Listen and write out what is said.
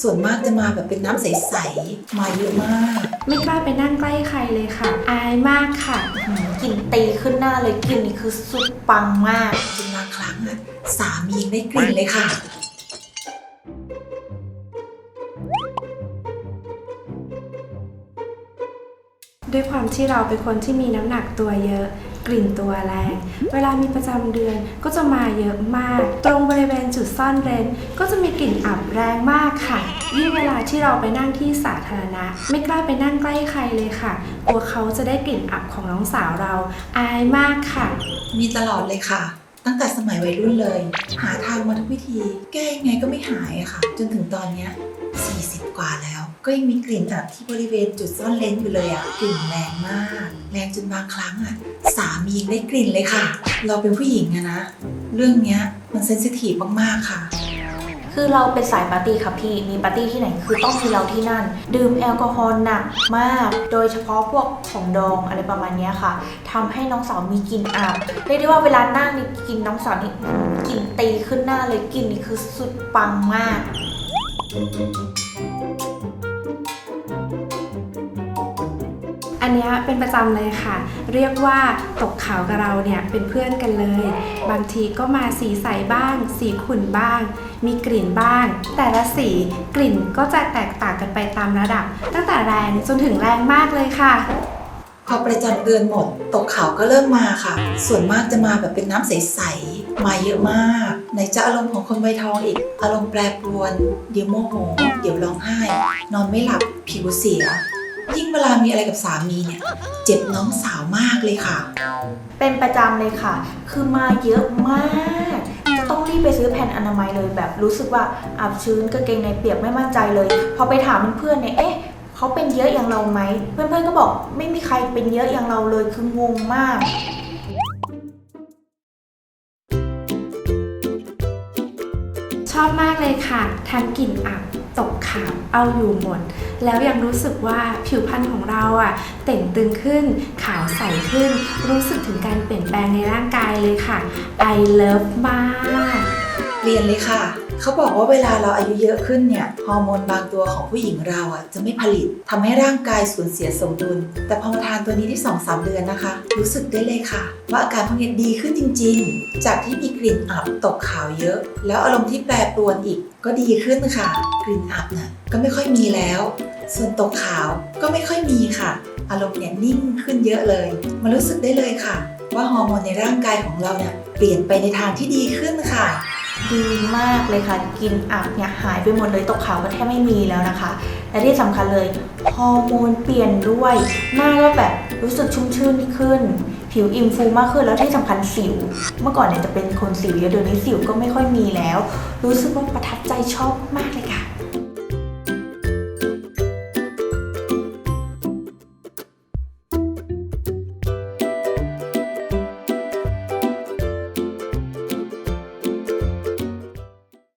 ส่วนมากจะมาแบบเป็นน้ำใสๆ มาเยอะมาก ไม่กล้าไปนั่งใกล้ใครเลยค่ะ อายมากค่ะกลิ่นตีขึ้นหน้าเลยกลิ่นนี่คือสุดปังมากจนบางครั้งอะสามียังได้กลิ่นเลยค่ะ ด้วยความที่เราเป็นคนที่มีน้ำหนักตัวเยอะ กลิ่นตัวแรง เวลามีประจำเดือนก็จะมาเยอะมาก ตรงบริเวณจุดซ่อนเร้น ก็จะมีกลิ่นอับแรงมากค่ะ ยิ่งเวลาที่เราไปนั่งที่สาธารณะ ไม่กล้าไปนั่งใกล้ใครเลยค่ะ กลัวเขาจะได้กลิ่นอับของน้องสาวเรา อายมากค่ะ มีตลอดเลยค่ะ ตั้งแต่สมัยวัยรุ่นเลย หาทางมาทุกวิธี แก้ยังไงก็ไม่หายอะค่ะ จนถึงตอนเนี้ย วก็ยังมีกลิ่นอับที่บริเวณจุดซ่อนเลนอยู่เลยอะกลิ่นแรงมาก แรงจนบางครั้งอะสามีได้กลิ่นเลยค่ะ เราเป็นผู้หญิงอะนะ เรื่องเนี้ยมันเซนซิทีฟมากๆค่ะคือเราเป็นสายปาร์ตี้ค่ะพี่ มีปาร์ตี้ที่ไหนคือต้องมีเราที่นั่น ดื่มแอลกอฮอล์หนักมาก โดยเฉพาะพวกของดองอะไรประมาณนี้ค่ะทำให้น้องสาวมีกลิ่นอับเรียกได้ว่าเวลานั่งนี่กินน้องสาวนี่กลิ่นตีขึ้นหน้าเลยกลิ่นนี่คือสุดปังมาก นเนี้เป็นประจำเลยค่ะ เรียกว่าตกขาวกับเราเนี่ยเป็นเพื่อนกันเลย บางทีก็มาสีใสบ้าง สีขุ่นบ้าง มีกลิ่นบ้าง แต่ละสีกลิ่นก็จะแตกต่างกันไปตามระดับ ตั้งแต่แรงจนถึงแรงมากเลยค่ะ พอประจำเดือนหมด ตกขาวก็เริ่มมาค่ะ ส่วนมากจะมาแบบเป็นน้ำใสๆมาเยอะมากไหนจะอารมณ์ของคนวัยทองอีก อารมณ์แปรปรวน เดี๋ยวโมโห เดี๋ยวร้องไห้ นอนไม่หลับผิวเสีย ยิ่งเวลามีอะไรกับสามีเนี่ย เจ็บน้องสาวมากเลยค่ะ เป็นประจำเลยค่ะ คือมาเยอะมาก จะต้องรีบไปซื้อแผ่นอนามัยเลยแบบรู้สึกว่าอับชื้นกางเกงในเปียกไม่มั่นใจเลย พอไปถามเพื่อนๆเนี่ย เอ๊ะเขาเป็นเยอะอย่างเราไหม เพื่อนๆก็บอกไม่มีใครเป็นเยอะอย่างเราเลย คืองงมาก ชอบมากเลยค่ะ ทั้งกลิ่นอับ ตกขาวเอาอยู่หมด แล้วยังรู้สึกว่าผิวพรรณของเราอะเต่งตึงขึ้น ขาวใสขึ้น รู้สึกถึงการเปลี่ยนแปลงในร่างกายเลยค่ะ I love มากเปลี่ยนเลยค่ะ เขาบอกว่าเวลาเราอายุเยอะขึ้นเนี่ยฮอร์โมนบางตัวของผู้หญิงเราอะจะไม่ผลิตทำให้ร่างกายสูญเสียสมดุล แต่พอมาทานตัวนี้ที่ 2-3 เดือนนะคะ รู้สึกได้เลยค่ะ ว่าอาการพวกนี้ดีขึ้นจริง ๆ จากที่มีกลิ่นอับตกขาวเยอะ แล้วอารมณ์ที่แปรปรวนอีกก็ดีขึ้นค่ะ กลิ่นอับน่ะก็ไม่ค่อยมีแล้ว ส่วนตกขาวก็ไม่ค่อยมีค่ะ อารมณ์เนี่ยนิ่งขึ้นเยอะเลยมารู้สึกได้เลยค่ะ ว่าฮอร์โมนในร่างกายของเราเนี่ยเปลี่ยนไปในทางที่ดีขึ้นค่ะ ดีมากเลยค่ะกินอับเนี่ยหายไปหมดเลยตกขาวก็แทบไม่มีแล้วนะคะ และที่สำคัญเลยฮอร์โมนเปลี่ยนด้วย หน้าก็แบบรู้สึกชุ่มชื่นขึ้น ผิวอิ่มฟูมากขึ้นแล้วที่สำคัญสิว เมื่อก่อนเนี่ยจะเป็นคนสิวเยอะเดี๋ยวนี้สิวก็ไม่ค่อยมีแล้ว รู้สึกว่าประทับใจชอบมากเลยค่ะ